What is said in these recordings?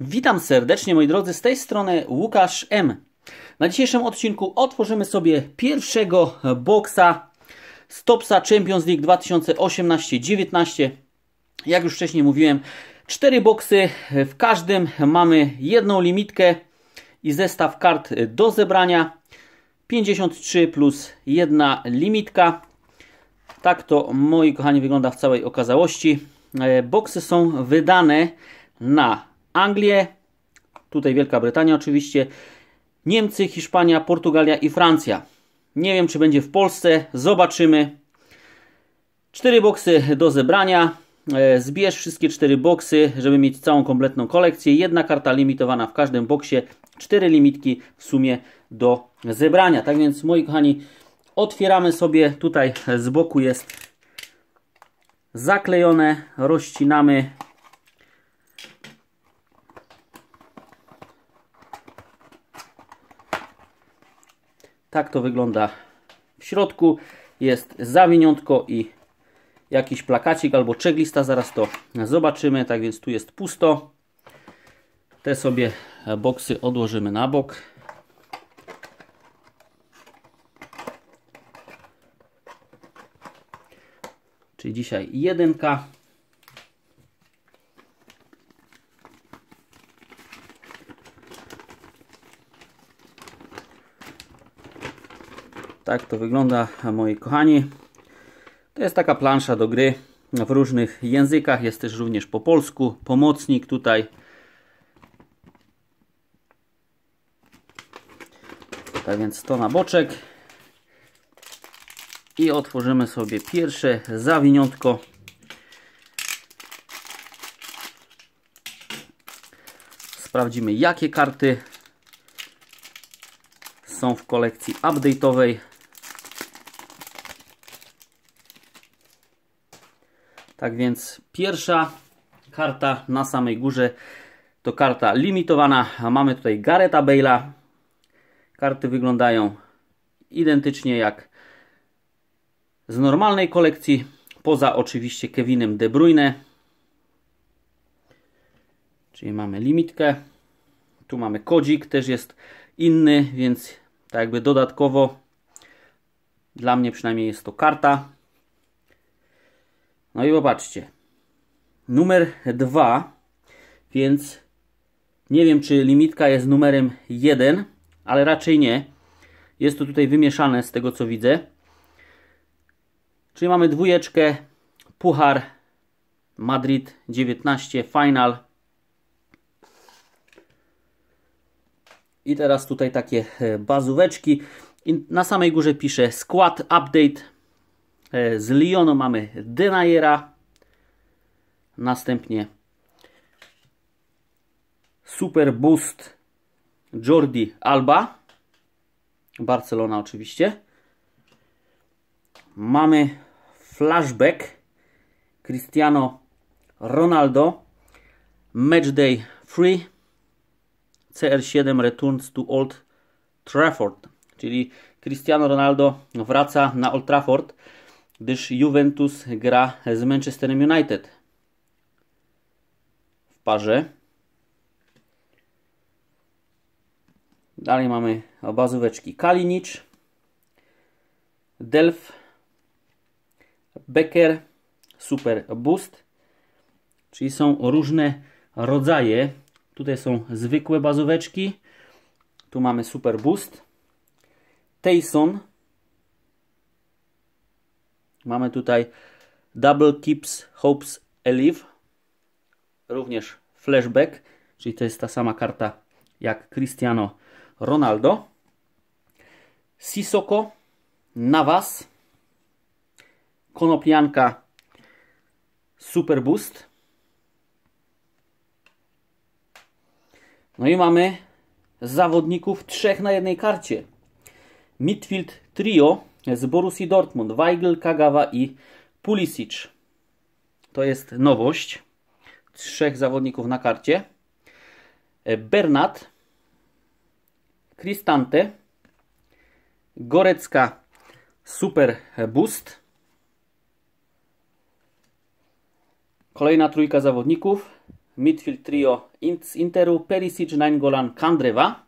Witam serdecznie moi drodzy, z tej strony Łukasz M. Na dzisiejszym odcinku otworzymy sobie pierwszego boksa Stopsa Champions League 2018-19. Jak już wcześniej mówiłem, cztery boksy, w każdym mamy jedną limitkę i zestaw kart do zebrania. 53 plus jedna limitka. Tak to, moi kochani, wygląda w całej okazałości. E, boksy są wydane na Anglię, tutaj Wielka Brytania oczywiście, Niemcy, Hiszpania, Portugalia i Francja. Nie wiem, czy będzie w Polsce, zobaczymy. Cztery boksy do zebrania. E, zbierz wszystkie cztery boksy, żeby mieć całą kompletną kolekcję. Jedna karta limitowana w każdym boksie. Cztery limitki w sumie do zebrania. Tak więc, moi kochani, otwieramy sobie. Tutaj z boku jest zaklejone. Rozcinamy Tak to wygląda w środku. Jest zawiniątko i jakiś plakacik albo checklista. Zaraz to zobaczymy. Tak więc tu jest pusto. Te sobie boksy odłożymy na bok. Czyli dzisiaj jedynka. Tak to wygląda, moi kochani. To jest taka plansza do gry w różnych językach. Jest też również po polsku. Pomocnik tutaj. Tak więc to na boczek. I otworzymy sobie pierwsze zawiniątko. Sprawdzimy jakie karty są w kolekcji update'owej. Tak więc pierwsza karta na samej górze to karta limitowana. Mamy tutaj Gareta Bale'a. Karty wyglądają identycznie jak z normalnej kolekcji, poza oczywiście Kevinem De Bruyne. Czyli mamy limitkę. Tu mamy kodzik, też jest inny, więc tak jakby dodatkowo dla mnie przynajmniej jest to karta. No i popatrzcie. Numer 2, więc nie wiem czy limitka jest numerem 1, ale raczej nie. Jest to tutaj wymieszane z tego co widzę. Czyli mamy dwójeczkę, Puchar Madrid 19 Final. I teraz tutaj takie e, bazóweczki. I na samej górze pisze skład update z Lyonu mamy Denayera. Następnie Super Boost Jordi Alba. Barcelona oczywiście. Mamy Flashback Cristiano Ronaldo. Matchday Free. CR7 Returns to Old Trafford. Czyli Cristiano Ronaldo wraca na Old Trafford gdyż Juventus gra z Manchesterem United. W parze. Dalej mamy bazóweczki Kalinic, Delf, Becker, Super Boost, czyli są różne rodzaje. Tutaj są zwykłe bazóweczki, tu mamy Super Boost, Tayson, Mamy tutaj Double Keeps Hopes Alive. Również flashback, czyli to jest ta sama karta jak Cristiano Ronaldo. Sisoko, Navas, Konopianka, Super Boost. No i mamy zawodników trzech na jednej karcie. Midfield Trio z Borussii Dortmund, Weigl, Kagawa i Pulisic. To jest nowość. Trzech zawodników na karcie. Bernat, Cristante, Gorecka, Super Boost. Kolejna trójka zawodników. midfield trio z Interu, Perisic, Nainggolan, Kandrewa.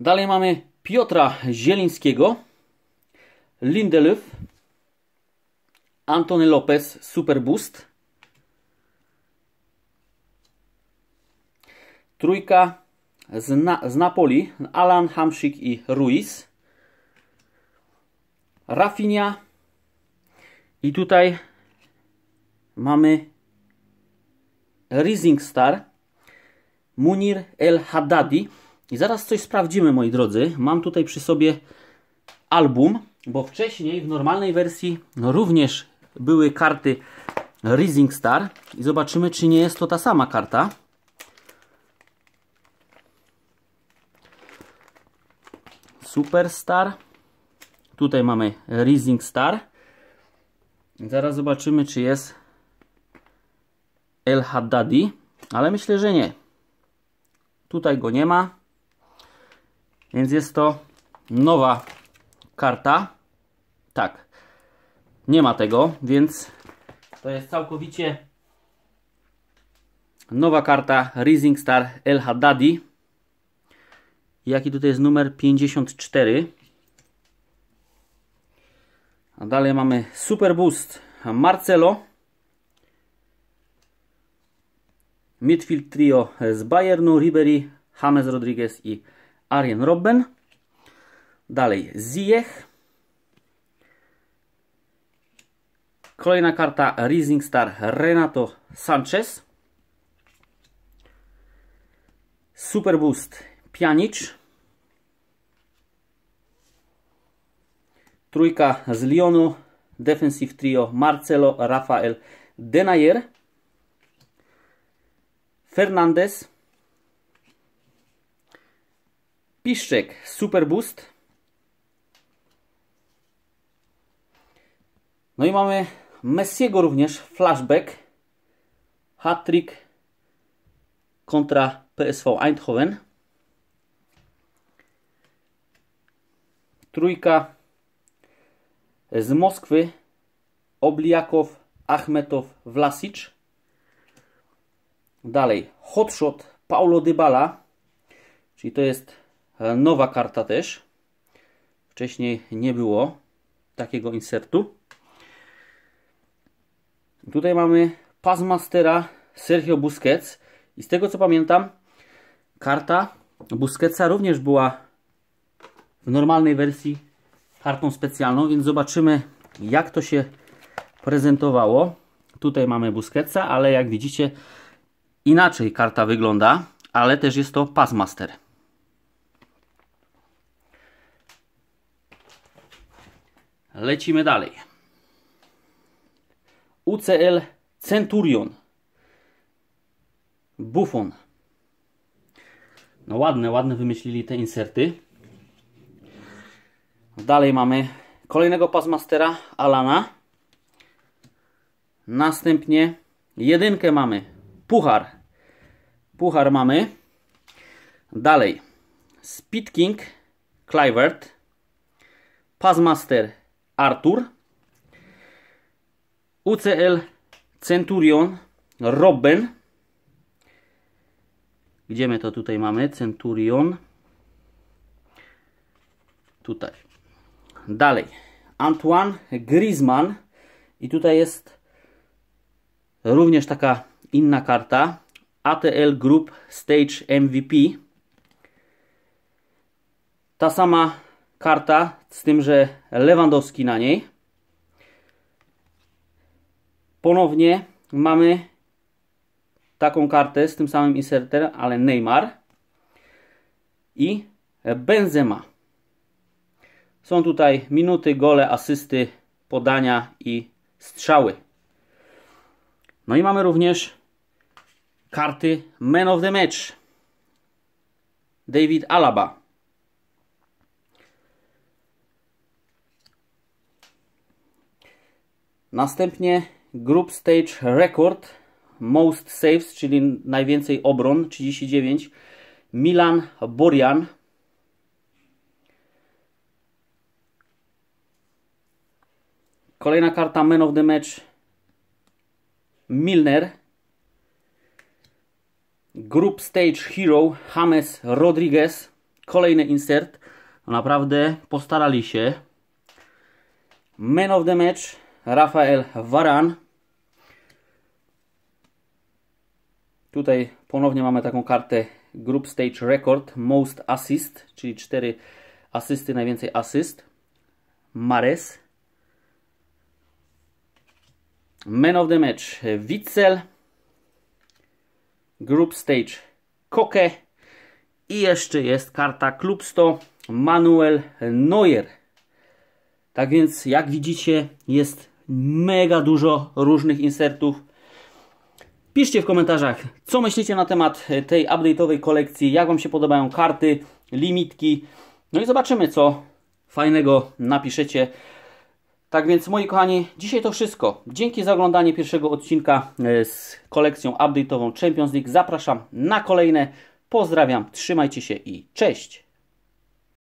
Dalej mamy Piotra Zielińskiego, Lindelöf, Antony Lopez, Super Boost. Trójka z, Na z Napoli, Alan, Hamsik i Ruiz. Rafinha. I tutaj mamy Rising Star, Munir El Haddadi. I zaraz coś sprawdzimy, moi drodzy. Mam tutaj przy sobie album, bo wcześniej w normalnej wersji również były karty Rising Star. I zobaczymy, czy nie jest to ta sama karta. Superstar. Tutaj mamy Rising Star. Zaraz zobaczymy, czy jest El Haddadi, ale myślę, że nie. Tutaj go nie ma. Więc jest to nowa karta. Tak. Nie ma tego, więc to jest całkowicie nowa karta Rising Star El Haddadi. Jaki tutaj jest numer 54. A dalej mamy Super Boost Marcelo. Midfield trio z Bayernu, Ribery, James Rodriguez i Arjen Robben. Dalej Ziyech. Kolejna karta Rising Star Renato Sanchez. Super Boost Pjanic. Trójka z Lyonu. Defensive Trio Marcelo Rafael Denayer. Fernandez. Piszczek Super Boost. No i mamy Messiego również flashback. Hat-trick kontra PSV Eindhoven. Trójka z Moskwy Obliakow, Achmetow, Vlasic. Dalej Hotshot Paulo Dybala, czyli to jest nowa karta też. Wcześniej nie było takiego insertu. Tutaj mamy Passmastera Sergio Busquets i z tego co pamiętam karta Busquetsa również była w normalnej wersji kartą specjalną, więc zobaczymy jak to się prezentowało. Tutaj mamy Busquetsa, ale jak widzicie inaczej karta wygląda, ale też jest to Passmaster. Lecimy dalej. UCL Centurion. Buffon. No ładne, ładne wymyślili te inserty. Dalej mamy kolejnego Passmastera Alana. Następnie jedynkę mamy. Puchar. Puchar mamy. Dalej. Speed King Clivert. Passmaster Artur. UCL Centurion Robben. Gdzie my to tutaj mamy? Centurion. Tutaj. Dalej. Antoine Griezmann. I tutaj jest również taka inna karta. ATL Group Stage MVP. Ta sama karta, z tym, że Lewandowski na niej. Ponownie mamy taką kartę z tym samym insertem, ale Neymar i Benzema. Są tutaj minuty, gole, asysty, podania i strzały. No i mamy również karty Man of the Match. David Alaba. Następnie Group Stage Record Most Saves, czyli najwięcej obron, 39. Milan Borian. Kolejna karta Man of the Match Milner. Group Stage Hero James Rodriguez. Kolejny insert. Naprawdę postarali się. Man of the Match Rafael Varan. Tutaj ponownie mamy taką kartę Group Stage Record Most Assist, czyli 4 asysty, najwięcej asyst. Mares. Man of the Match Witzel. Group Stage Koke. I jeszcze jest karta Klub 100 Manuel Neuer. Tak więc jak widzicie jest mega dużo różnych insertów. Piszcie w komentarzach, co myślicie na temat tej update'owej kolekcji, jak Wam się podobają karty, limitki. No i zobaczymy, co fajnego napiszecie. Tak więc, moi kochani, dzisiaj to wszystko. Dzięki za oglądanie pierwszego odcinka e, z kolekcją update'ową Champions League. Zapraszam na kolejne. Pozdrawiam, trzymajcie się i cześć!